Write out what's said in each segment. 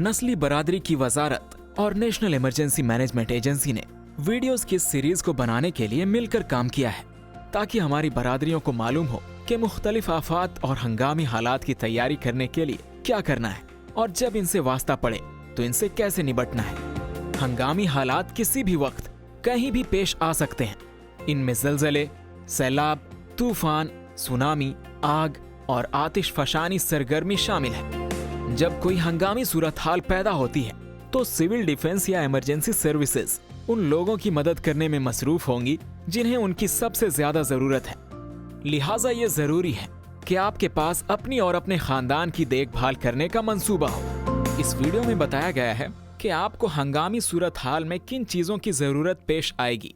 नस्ली बरादरी की वजारत और नेशनल इमरजेंसी मैनेजमेंट एजेंसी ने वीडियोस की सीरीज़ को बनाने के लिए मिलकर काम किया है, ताकि हमारी बरादरियों को मालूम हो कि मुख्तलिफ़ आफात और हंगामी हालात की तैयारी करने के लिए क्या करना है और जब इनसे वास्ता पड़े तो इनसे कैसे निपटना है। हंगामी हालात किसी भी वक्त कहीं भी पेश आ सकते हैं। इनमें जलजले, सैलाब, तूफ़ान, सुनामी, आग और आतिश फशानी सरगर्मी शामिल है। जब कोई हंगामी सूरत हाल पैदा होती है तो सिविल डिफेंस या इमरजेंसी सर्विसेज़ उन लोगों की मदद करने में मसरूफ होंगी जिन्हें उनकी सबसे ज़्यादा ज़रूरत है। लिहाजा ये ज़रूरी है कि आपके पास अपनी और अपने खानदान की देखभाल करने का मंसूबा हो। इस वीडियो में बताया गया है कि आपको हंगामी सूरत हाल में किन चीज़ों की ज़रूरत पेश आएगी।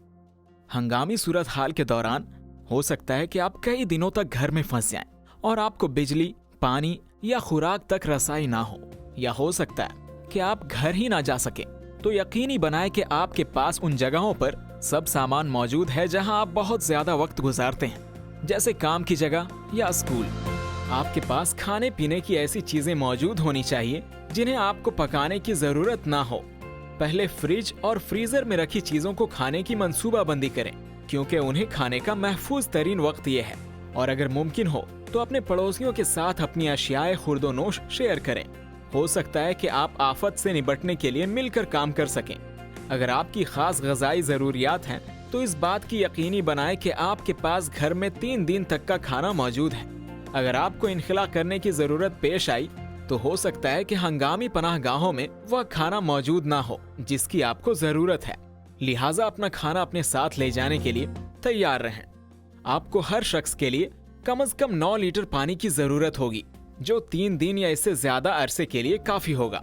हंगामी सूरत हाल के दौरान हो सकता है कि आप कई दिनों तक घर में फंस जाएँ और आपको बिजली पानी या खुराक तक रसाई ना हो, या हो सकता है कि आप घर ही ना जा सके। तो यकीनी बनाए कि आपके पास उन जगहों पर सब सामान मौजूद है जहाँ आप बहुत ज़्यादा वक्त गुजारते हैं, जैसे काम की जगह या स्कूल। आपके पास खाने पीने की ऐसी चीज़ें मौजूद होनी चाहिए, जिन्हें आपको पकाने की ज़रूरत ना हो। पहले फ्रिज और फ्रीजर में रखी चीज़ों को खाने की मंसूबा बंदी करें, क्योंकि उन्हें खाने का महफूज तरीन वक्त ये है। और अगर मुमकिन हो तो अपने पड़ोसियों के साथ अपनी अशियाए खुर्दोनोश शेयर करें। हो सकता है कि आप आफत से निपटने के लिए मिलकर काम कर सकें। अगर आपकी खास गजाई जरूरियात हैं तो इस बात की यकीनी बनाएँ कि आपके पास घर में तीन दिन तक का खाना मौजूद है। अगर आपको इनखला करने की ज़रूरत पेश आई तो हो सकता है कि हंगामी पनाह गाहों में वह खाना मौजूद ना हो, जिसकी आपको ज़रूरत है। लिहाजा अपना खाना अपने साथ ले जाने के लिए तैयार रहें। आपको हर शख्स के लिए कम अज कम नौ लीटर पानी की ज़रूरत होगी, जो तीन दिन या इससे ज़्यादा अरसे के लिए काफ़ी होगा।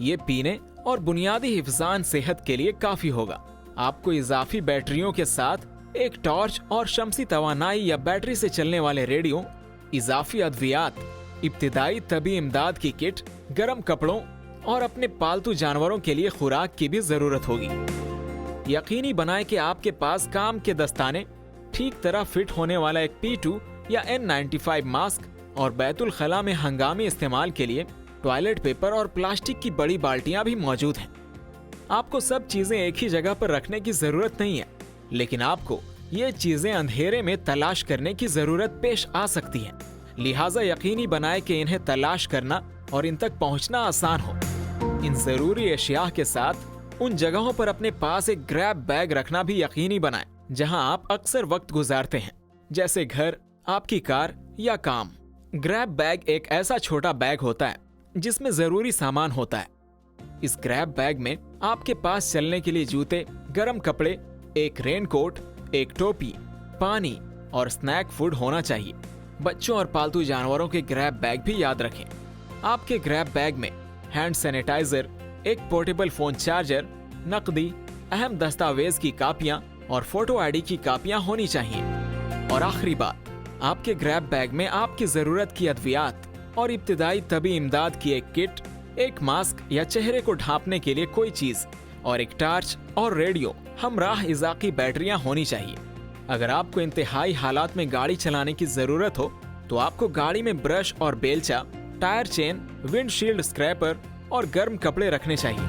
ये पीने और बुनियादी हिफजान सेहत के लिए काफ़ी होगा। आपको इजाफी बैटरियों के साथ एक टॉर्च और शमसी तवानाई या बैटरी से चलने वाले रेडियो, इजाफी अद्वियात, इब्तदाई तबी इमदाद की किट, गर्म कपड़ों और अपने पालतू जानवरों के लिए खुराक की भी ज़रूरत होगी। यकीनी बनाएँ कि आपके पास काम के दस्ताने, ठीक तरह फिट होने वाला एक पी टू या एन नाइन्टी फाइव मास्क और बैतुल खला में हंगामी इस्तेमाल के लिए टॉयलेट पेपर और प्लास्टिक की बड़ी बाल्टियाँ भी मौजूद हैं। आपको सब चीज़ें एक ही जगह पर रखने की ज़रूरत नहीं है, लेकिन आपको ये चीज़ें अंधेरे में तलाश करने की ज़रूरत पेश आ सकती है लिहाजा यकीनी बनाए कि इन्हें तलाश करना और इन तक पहुँचना आसान हो इन ज़रूरी अशिया के साथ उन जगहों पर अपने पास एक ग्रैब बैग रखना भी यकीनी बनाए, जहाँ आप अक्सर वक्त गुजारते हैं, जैसे घर आपकी कार या काम। ग्रैब बैग एक ऐसा छोटा बैग होता है, जिसमें ज़रूरी सामान होता है। इस ग्रैब बैग में आपके पास चलने के लिए जूते, गर्म कपड़े, एक रेनकोट एक टोपी, पानी और स्नैक फ़ूड होना चाहिए। बच्चों और पालतू जानवरों के ग्रैब बैग भी याद रखें। आपके ग्रैब बैग में हैंड सैनिटाइजर एक पोर्टेबल फ़ोन चार्जर नकदी, अहम दस्तावेज़ की कापियाँ और फ़ोटो आईडी की कापियाँ होनी चाहिए। और आखिरी बात आपके ग्रैब बैग में आपकी ज़रूरत की अद्वियात और इब्तदाई तबी इमदाद की एक किट, एक मास्क या चेहरे को ढांपने के लिए कोई चीज़ और एक टार्च और रेडियो हम राह इजाकी बैटरियाँ होनी चाहिए। अगर आपको इंतहाई हालात में गाड़ी चलाने की ज़रूरत हो तो आपको गाड़ी में ब्रश और बेलचा, टायर चेन विंडशील्ड स्क्रैपर और गर्म कपड़े रखने चाहिए।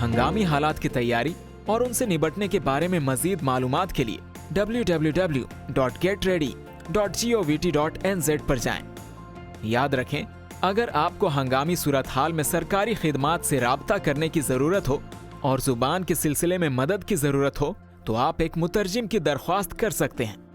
हंगामी हालात की तैयारी और उनसे निपटने के बारे में मजीद मालूम के लिए www.getready.govt.nz पर जाएँ। याद रखें, अगर आपको हंगामी सूरत हाल में सरकारी खिदमात से रबता करने की ज़रूरत हो और ज़ुबान के सिलसिले में मदद की ज़रूरत हो तो आप एक मुतरजिम की दरख्वास्त कर सकते हैं